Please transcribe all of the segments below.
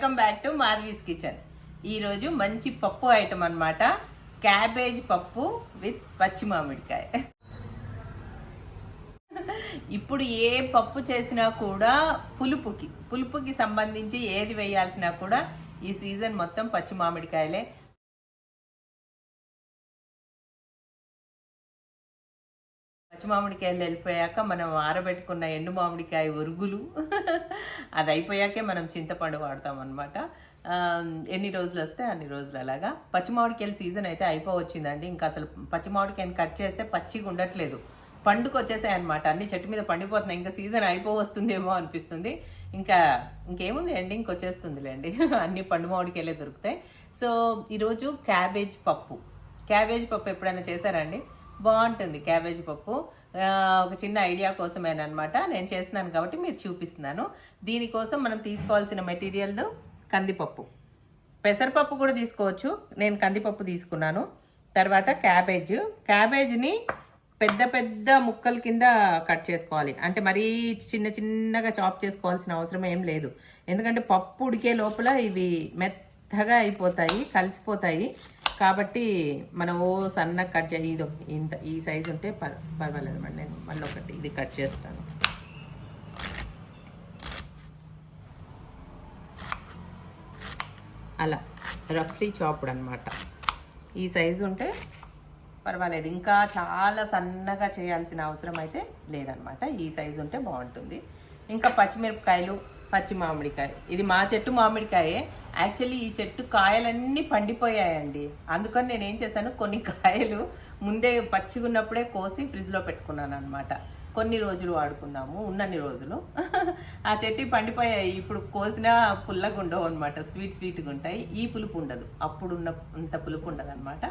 Welcome back to Madhavi's kitchen. ఈరోజు మంచి పప్పు ఐటమ్ అన్నమాట. క్యాబేజ్ పప్పు విత్ పచ్చి మామిడికాయ. ఇప్పుడు ఏ పప్పు చేసినా కూడా పులుపుకి పులుపుకి సంబంధించి ఏది వేయాల్సినా కూడా ఈ సీజన్ మొత్తం పచ్చి మామిడికాయలే. పచ్చి మామిడికాయలు వెళ్ళిపోయాక మనం ఆరబెట్టుకున్న ఎండు మామిడికాయ ఉరుగులు అది అయిపోయాకే మనం చింతపండు వాడతాం అనమాట ఎన్ని రోజులు వస్తే అన్ని రోజులు అలాగా. పచ్చి మామిడికాయల సీజన్ అయితే అయిపోవచ్చిందండి. ఇంకా అసలు పచ్చి మామిడికాయని కట్ చేస్తే పచ్చిగా ఉండట్లేదు. పండుకు వచ్చేసాయి అనమాట అన్ని చెట్టు మీద పండిపోతున్నాయి. ఇంకా సీజన్ అయిపోవస్తుందేమో అనిపిస్తుంది. ఇంకా ఇంకేముంది ఎండింగ్కి వచ్చేస్తుందిలేండి అన్ని పండు మామిడికాయలే దొరుకుతాయి. సో ఈరోజు క్యాబేజ్ పప్పు. క్యాబేజ్ పప్పు ఎప్పుడైనా చేశారండి బాగుంటుంది క్యాబేజ్ పప్పు. ఒక చిన్న ఐడియా కోసమేనమాట నేను చేస్తున్నాను కాబట్టి మీరు చూపిస్తున్నాను. దీనికోసం మనం తీసుకోవాల్సిన మెటీరియల్ కందిపప్పు. పెసరపప్పు కూడా తీసుకోవచ్చు. నేను కందిపప్పు తీసుకున్నాను. తర్వాత క్యాబేజ్. క్యాబేజ్ని పెద్ద పెద్ద ముక్కల కింద కట్ చేసుకోవాలి. అంటే మరీ చిన్న చిన్నగా చాప్ చేసుకోవాల్సిన అవసరం ఏం లేదు. ఎందుకంటే పప్పు ఉడికే లోపల ఇవి మెత్తగా అయిపోతాయి కలిసిపోతాయి. కాబట్టి మనం ఓ సన్నగా కట్ చేయాలి ఇది ఇంత ఈ సైజు ఉంటే పర్ పర్వాలేదు మరి నేను మళ్ళీ ఒకటి ఇది కట్ చేస్తాను. అలా రఫ్లీ చాప్డ్ అనమాట ఈ సైజు ఉంటే పర్వాలేదు ఇంకా చాలా సన్నగా చేయాల్సిన అవసరం అయితే లేదనమాట ఈ సైజు ఉంటే బాగుంటుంది. ఇంకా పచ్చిమిరపకాయలు పచ్చి మామిడికాయ. ఇది మా చెట్టు మామిడికాయే. యాక్చువల్లీ ఈ చెట్టు కాయలన్నీ పండిపోయాయండి. అందుకని నేను ఏం చేశాను కొన్ని కాయలు ముందే పచ్చిగా ఉన్నప్పుడే కోసి ఫ్రిడ్జ్లో పెట్టుకున్నాను అనమాట కొన్ని రోజులు వాడుకుందాము ఉన్నన్ని రోజులు. ఆ చెట్టు పండిపోయాయి. ఇప్పుడు కోసిన పుల్లగా ఉండవు అనమాట స్వీట్ స్వీట్గా ఉంటాయి ఈ పులుపు ఉండదు. అప్పుడు ఉన్న అంత పులుపు ఉండదు అనమాట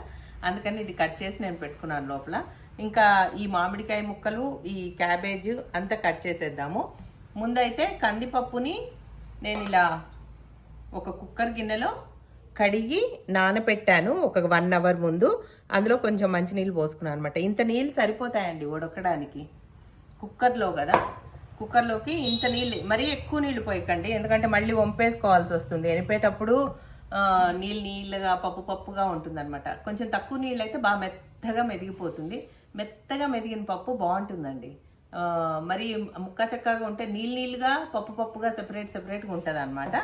అందుకని ఇది కట్ చేసి నేను పెట్టుకున్నాను లోపల. ఇంకా ఈ మామిడికాయ ముక్కలు ఈ క్యాబేజ్ అంతా కట్ చేసేద్దాము. ముందైతే కందిపప్పుని నేను ఇలా ఒక కుక్కర్ గిన్నెలో కడిగి నానబెట్టాను ఒక వన్ అవర్ ముందు. అందులో కొంచెం మంచినీళ్ళు పోసుకున్నాను అనమాట ఇంత నీళ్ళు సరిపోతాయండి ఉడకడానికి. కుక్కర్లో కదా. కుక్కర్లోకి ఇంత నీళ్ళు మరీ ఎక్కువ నీళ్ళు పోయకండి. ఎందుకంటే మళ్ళీ వంపేసుకోవాల్సి వస్తుంది. ఎనిపేటప్పుడు నీళ్ళు నీళ్ళగా పప్పు పప్పుగా ఉంటుంది అనమాట కొంచెం తక్కువ నీళ్ళు అయితే బాగా మెత్తగా మెదిగిపోతుంది. మెత్తగా మెదిగిన పప్పు బాగుంటుందండి. మరి ముక్క చక్కగా ఉంటే నీళ్ళు నీళ్ళుగా పప్పు పప్పుగా సెపరేట్ సెపరేట్గా ఉంటుంది అనమాట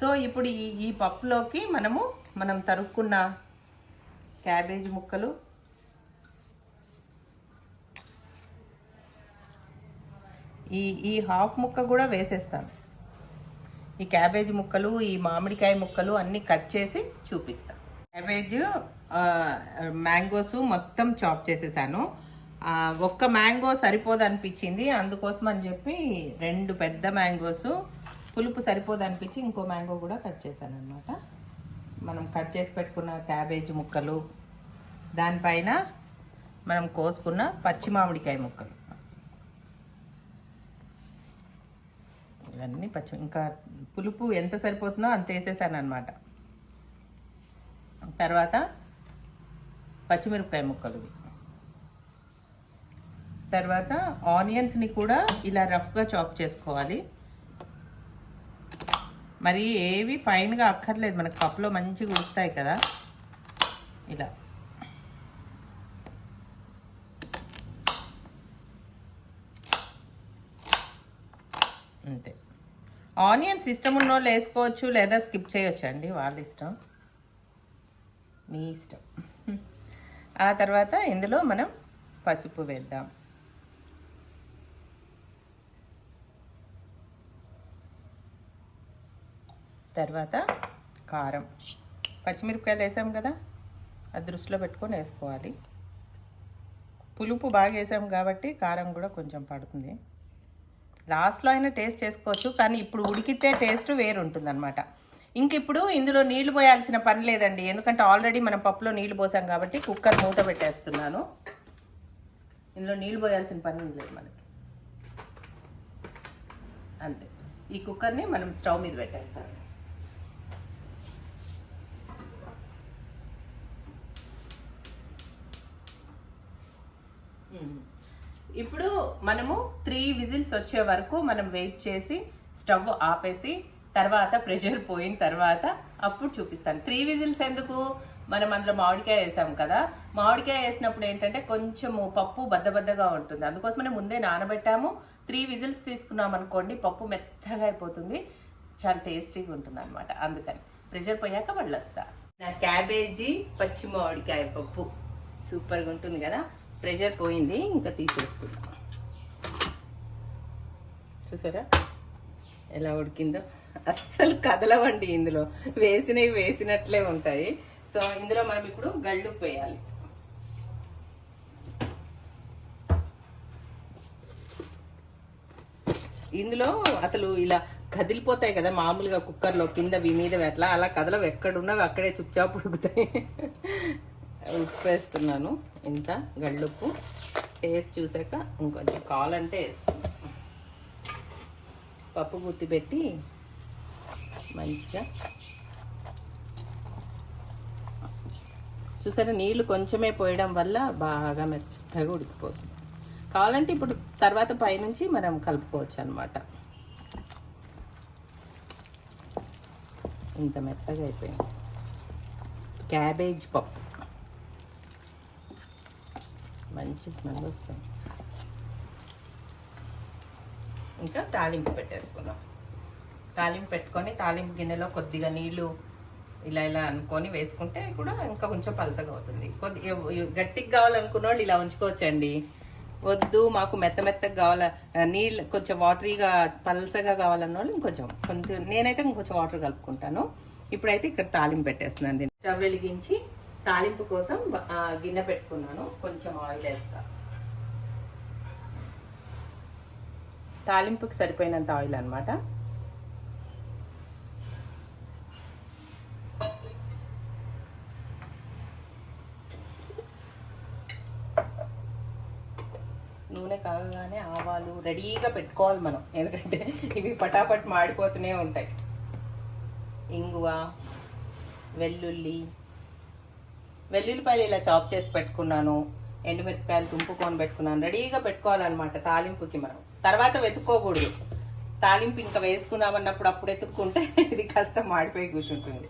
సో ఇప్పుడు ఈ ఈ పప్పులోకి మనము మనం తరుక్కున్న క్యాబేజ్ ముక్కలు ఈ ఈ హాఫ్ ముక్క కూడా వేసేస్తాను. ఈ క్యాబేజ్ ముక్కలు ఈ మామిడికాయ ముక్కలు అన్నీ కట్ చేసి చూపిస్తాను క్యాబేజ్ మ్యాంగోస్ మొత్తం చాప్ చేసేసాను. ఒక్క మ్యాంగో సరిపోదు అనిపించింది అందుకోసం అని చెప్పి రెండు పెద్ద మ్యాంగోస్. పులుపు సరిపోదు అనిపించి ఇంకో మ్యాంగో కూడా కట్ చేశాను అనమాట మనం కట్ చేసి పెట్టుకున్న క్యాబేజ్ ముక్కలు దానిపైన మనం కోసుకున్న పచ్చి మామిడికాయ ముక్కలు. ఇవన్నీ పచ్చి ఇంకా పులుపు ఎంత సరిపోతుందో అంత వేసేసాను అనమాట తర్వాత పచ్చిమిరపకాయ ముక్కలు ఇవి. తర్వాత ఆనియన్స్ని కూడా ఇలా రఫ్గా చాప్ చేసుకోవాలి. మరి ఏవి ఫైన్గా అక్కర్లేదు మనకు కప్లో మంచిగా ఉడుకుతాయి కదా. ఇలా. అంతే. ఆనియన్స్ ఇష్టం ఉన్న వాళ్ళు వేసుకోవచ్చు లేదా స్కిప్ చేయొచ్చు అండి వాళ్ళ ఇష్టం. మీ ఇష్టం. ఆ తర్వాత ఇందులో మనం పసుపు వేద్దాం. తర్వాత కారం. పచ్చిమిరపకాయలు వేసాం కదా అది దృష్టిలో పెట్టుకొని వేసుకోవాలి. పులుపు బాగా వేసాం కాబట్టి కారం కూడా కొంచెం పడుతుంది. లాస్ట్లో అయినా టేస్ట్ చేసుకోవచ్చు కానీ ఇప్పుడు ఉడికితే టేస్ట్ వేరు ఉంటుంది అనమాట ఇంక ఇప్పుడు ఇందులో నీళ్ళు పోయాల్సిన పని లేదండి. ఎందుకంటే ఆల్రెడీ మనం పప్పులో నీళ్ళు పోసాం కాబట్టి కుక్కర్ మూత పెట్టేస్తున్నాను. ఇందులో నీళ్ళు పోయాల్సిన పని లేదు మనకి. అంతే. ఈ కుక్కర్ని మనం స్టవ్ మీద పెట్టేస్తాం ఇప్పుడు మనము త్రీ విజిల్స్ వచ్చే వరకు మనం వెయిట్ చేసి స్టవ్ ఆపేసి తర్వాత ప్రెషర్ పోయిన తర్వాత అప్పుడు చూపిస్తాను. త్రీ విజిల్స్ ఎందుకు? మనం అందులో మామిడికాయ వేసాం కదా. మామిడికాయ వేసినప్పుడు ఏంటంటే కొంచెము పప్పు బద్దబద్దగా ఉంటుంది. అందుకోసమనే ముందే నానబెట్టాము. త్రీ విజిల్స్ తీసుకున్నాం అనుకోండి పప్పు మెత్తగా అయిపోతుంది. చాలా టేస్టీగా ఉంటుంది అనమాట అందుకని ప్రెషర్ పోయాక మళ్ళీ వస్తా నా క్యాబేజీ పచ్చి మామిడికాయ పప్పు. సూపర్గా ఉంటుంది కదా. ప్రెషర్ పోయింది ఇంకా తీసేస్తున్నా. చూసారా? ఎలా ఉడికిందో? అస్సలు కదలవండి ఇందులో. వేసినవి వేసినట్లే ఉంటాయి. సో ఇందులో మనం ఇప్పుడు గళ్ళు వేయాలి. ఇందులో అసలు ఇలా కదిలిపోతాయి కదా మామూలుగా కుక్కర్లో కిందవి మీదవి అట్లా అలా కదలవు. ఎక్కడున్నవి అక్కడే చుప్చాపు ఉడుకుతాయి. ఉప్పు వేస్తున్నాను ఇంత గళ్ళుప్పు. టేస్ట్ చూసాక ఇంకొంచెం కావాలంటే వేస్తున్నాను పప్పు గుత్తి పెట్టి మంచిగా చూసారా నీళ్ళు కొంచెమే పోయడం వల్ల బాగా మెత్తగా ఉడికిపోతుంది. కావాలంటే ఇప్పుడు తర్వాత పైనుంచి మనం కలుపుకోవచ్చు అనమాట ఇంత మెత్తగా అయిపోయింది. క్యాబేజ్ పప్పు. మంచి స్మెల్ వస్తుంది. ఇంకా తాలింపు పెట్టేసుకుందాం. తాలింపు పెట్టుకొని తాలింపు గిన్నెలో కొద్దిగా నీళ్ళు ఇలా ఇలా అనుకొని వేసుకుంటే కూడా ఇంకా కొంచెం పలసగా అవుతుంది. కొద్ది గట్టిగా కావాలనుకున్న వాళ్ళు ఇలా ఉంచుకోవచ్చండి. వద్దు మాకు మెత్త మెత్తగా కావాల నీళ్ళు కొంచెం వాటరీగా పలసగా కావాలన్న వాళ్ళు ఇంకొంచెం కొంచెం నేనైతే ఇంకొంచెం వాటర్ కలుపుకుంటాను. ఇప్పుడైతే ఇక్కడ తాలింపు పెట్టేస్తున్నాను దీన్ని. స్టవ్ వెలిగించి తాలింపు కోసం గిన్నె పెట్టుకున్నాను. కొంచెం ఆయిల్ వేస్తా. తాలింపుకి సరిపోయినంత ఆయిల్ అనమాట నూనె కాగగానే ఆవాలు రెడీగా పెట్టుకోవాలి మనం. ఎందుకంటే ఇవి పటాపట్ మాడిపోతూనే ఉంటాయి. ఇంగువ వెల్లుల్లి వెల్లుల్లిపాయలు ఇలా చాప్ చేసి పెట్టుకున్నాను ఎండుమిరపకాయలు తుంపుకొని పెట్టుకున్నాను. రెడీగా పెట్టుకోవాలన్నమాట తాలింపుకి మనం. తర్వాత వెతుక్కోకూడదు. తాలింపు ఇంకా వేసుకుందామన్నప్పుడు అప్పుడు ఎత్తుక్కుంటే ఇది కాస్త మాడిపోయి కూర్చుంటుంది.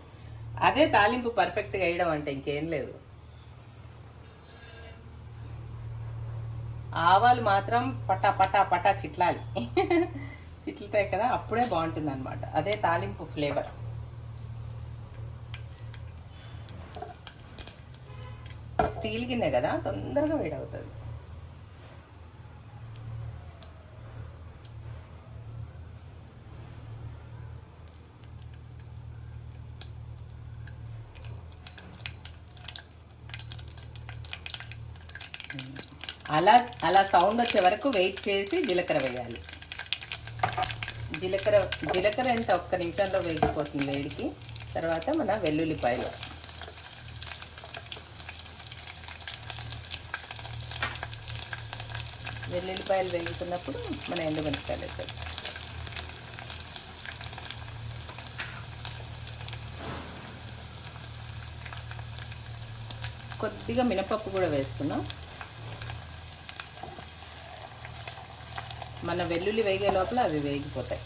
అదే తాలింపు పర్ఫెక్ట్గా వేయడం అంటే ఇంకేం లేదు. ఆవాలు మాత్రం పటా పటా పటా చిట్లాలి. చిట్లుతాయి కదా అప్పుడే బాగుంటుంది అనమాట అదే తాలింపు ఫ్లేవర్ స్టీల్ గిన్నె కదా తొందరగా వేడవుతుంది. అలా అలా సౌండ్ వచ్చే వరకు వెయిట్ చేసి జీలకర్ర వేయాలి. జీలకర్ర జీలకర్ర ఎంత ఒక్క నిమిషంలో వేగిపోతుంది వేడికి? తర్వాత మన వెల్లుల్లిపాయలు. వెల్లుల్లిపాయలు వేగుతున్నప్పుడు మన ఎండుమిరపకాయలు వేసాం కొద్దిగా మినపప్పు కూడా వేసుకున్నాం మన వెల్లుల్లి వేగే లోపల అవి వేగిపోతాయి.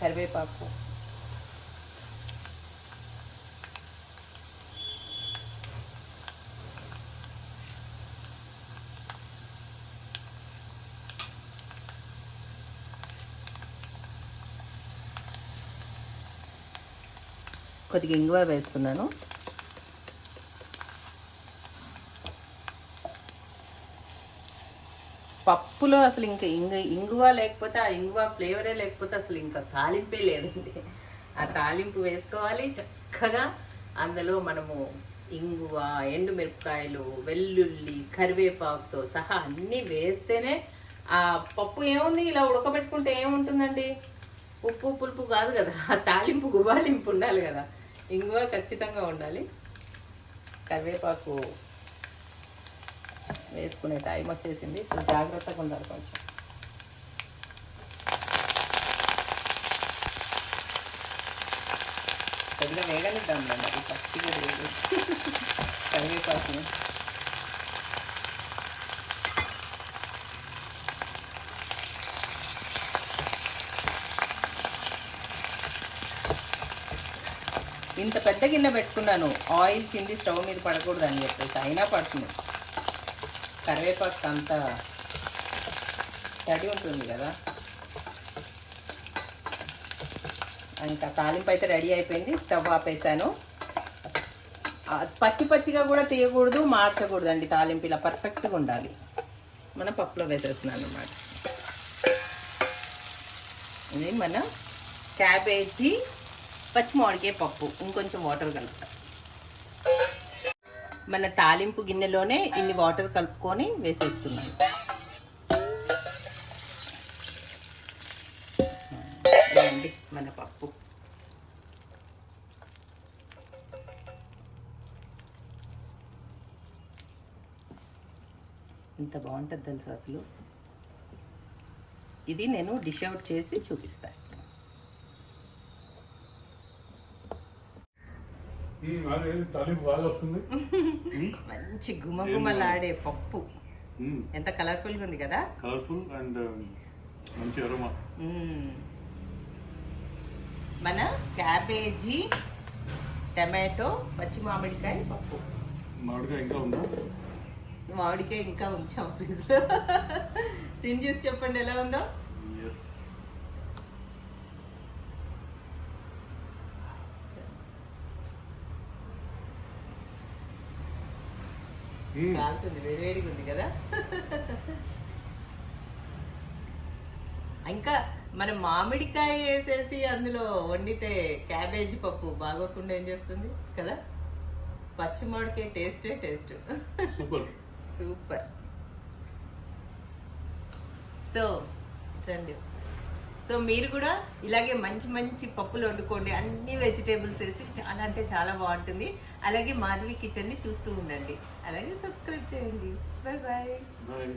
కరివేపాకు కొద్దిగా ఇంగువ వేసుకున్నాను. పప్పులో అసలు ఇంకా ఇంగు ఇంగువ లేకపోతే ఆ ఇంగువ ఫ్లేవరే లేకపోతే అసలు ఇంకా తాలింపే లేదండి. ఆ తాలింపు వేసుకోవాలి. చక్కగా అందులో మనము ఇంగువ ఎండుమిరపకాయలు వెల్లుల్లి కరివేపాకుతో సహా అన్నీ వేస్తేనే ఆ పప్పు ఏముంది? ఇలా ఉడకబెట్టుకుంటే ఏముంటుందండి? ఉప్పు పులుపు కాదు కదా. ఆ తాలింపు గుబాలింపు ఉండాలి కదా. ఇంగువ ఖచ్చితంగా ఉండాలి. కరివేపాకు వేసుకునే టైం వచ్చేసింది. సో జాగ్రత్తగా ఉండాలి కొంచెం. కొద్దిగా వేగనిద్దాం మరి పచ్చిగా వేగి కరివేపాకుని. ఇంత పెద్ద గిన్నె పెట్టుకున్నాను. ఆయిల్ కింది స్టవ్ మీద పడకూడదు అని చెప్పేసి అయినా పడుతుంది. కరివేపాకు అంత తడి ఉంటుంది కదా. ఇంకా తాలింపు అయితే రెడీ అయిపోయింది. స్టవ్ ఆపేసాను పచ్చి పచ్చిగా కూడా తీయకూడదు మార్చకూడదు అండి తాలింపు ఇలా పర్ఫెక్ట్గా ఉండాలి. మన పప్పులో వేసేస్తున్నాను అనమాట ఇది మన క్యాబేజీ పచ్చిమామిడికాయ పప్పు ఇంకొంచెం వాటర్ కలుపుతాం. మన తాలింపు గిన్నెలోనే ఇన్ని వాటర్ కలుపుకొని వేసేస్తున్నాను ఇదండి మన పప్పు. ఇంత బాగుంటుంది తెలుసు అసలు? ఇది నేను డిష్ అవుట్ చేసి చూపిస్తాను మ్మ్, అదే తాలింపు బాగా వస్తుంది. మంచి గుమగుమలాడే పప్పు. ఎంత కలర్ఫుల్గా ఉంది కదా? కలర్ఫుల్ అండ్ మంచి అరోమా. మన క్యాబేజీ టమాటో పచ్చి మామిడికాయ పప్పు. మామిడిగా ఇంకా ఉందా? మామిడికాయ ఇంకా ఉంచాం తిని చూసి చెప్పండి ఎలా ఉందో? ఎస్ కాలుతుంది వేడివేడిగా ఉంది కదా? ఇంకా మనం మామిడికాయ వేసేసి అందులో వండితే క్యాబేజీ పప్పు బాగోకుండా ఏం చేస్తుంది కదా? పచ్చి మామిడికాయ టేస్టే టేస్ట్ సూపర్. సూపర్. సో రండి. సో మీరు కూడా ఇలాగే మంచి మంచి పప్పులు వండుకోండి. అన్ని వెజిటేబుల్స్ వేసి చాలా అంటే చాలా బాగుంటుంది. అలాగే మాధవి కిచెన్ని చూస్తూ ఉండండి. అలాగే సబ్స్క్రైబ్ చేయండి. Bye bye bye